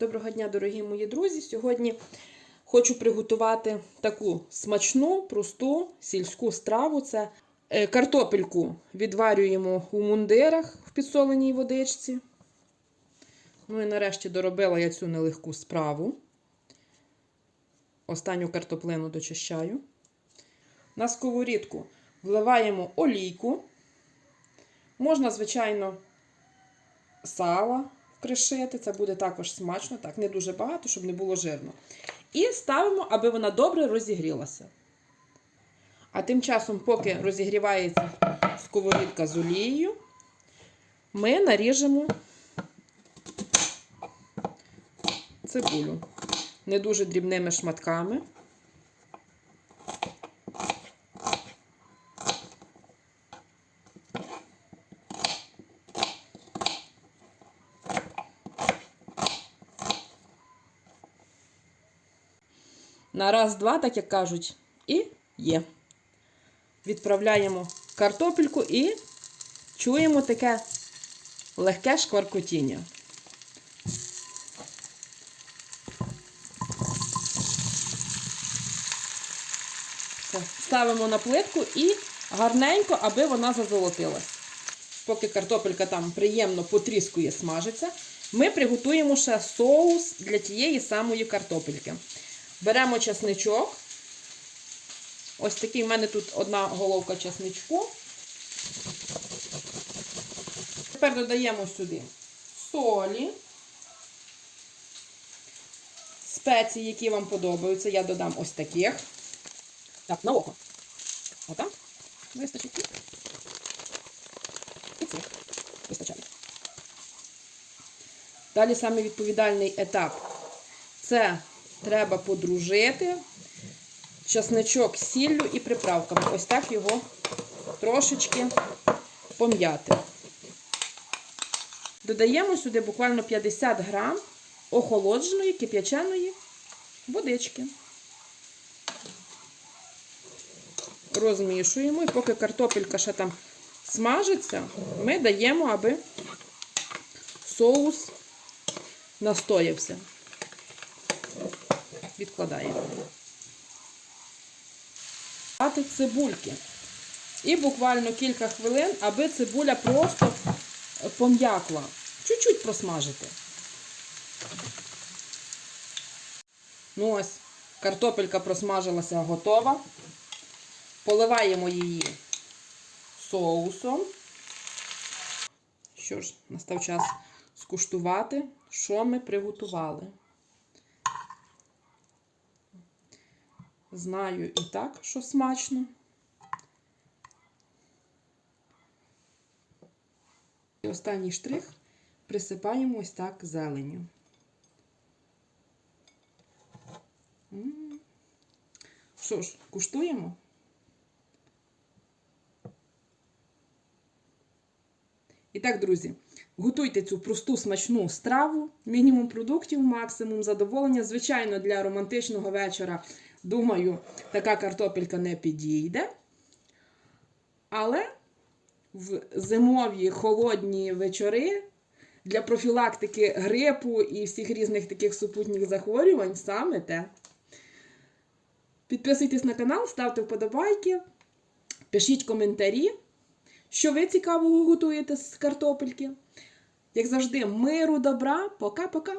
Доброго дня, дорогі мої друзі! Сьогодні хочу приготувати таку смачну, просту сільську страву. Це е, картопельку відварюємо у мундирах в підсоленій водичці. Ну і нарешті доробила я цю нелегку справу. Останню картоплину дочищаю. На сковорідку вливаємо олійку. Можна, звичайно, сала вкришити. Це буде також смачно, так, не дуже багато, щоб не було жирно. І ставимо, аби вона добре розігрілася. А тим часом, поки розігрівається сковорідка з олією, ми наріжемо цибулю не дуже дрібними шматками. На раз-два, так як кажуть, і є. Відправляємо картопельку і чуємо таке легке шкваркотіння. Ставимо на плитку і гарненько, аби вона зазолотилась. Поки картопелька там приємно потріскує, смажиться, ми приготуємо ще соус для тієї самої картопельки. Беремо чесничок. Ось такий в мене тут одна головка чесничку. Тепер додаємо сюди солі, спеції, які вам подобаються. Я додам ось таких. Так, на око. Отак. Вистачить. І цих. Вистачає. Далі саме відповідальний етап. Це треба подружити часничок з сіллю і приправками. Ось так його трошечки пом'яти. Додаємо сюди буквально 50 грам охолодженої кип'яченої водички. Розмішуємо, і поки картопелька ще там смажиться, ми даємо, аби соус настоявся відкладаємо. Дати цибульки. І буквально кілька хвилин, аби цибуля просто пом'якла. Чуть-чуть просмажити. Ну ось, картопелька просмажилася готова. Поливаємо її соусом. Що ж, настав час скуштувати, що ми приготували. Знаю і так, що смачно. І останній штрих присипаємо ось так зеленню. Що ж, куштуємо? І так, друзі, готуйте цю просту смачну страву, мінімум продуктів, максимум задоволення. Звичайно, для романтичного вечора, думаю, така картопелька не підійде. Але в зимові холодні вечори для профілактики грипу і всіх різних таких супутніх захворювань саме те. Підписуйтесь на канал, ставте вподобайки, пишіть коментарі. Що ви цікавого готуєте з картопельки? Як завжди, миру, добра. Пока-пока!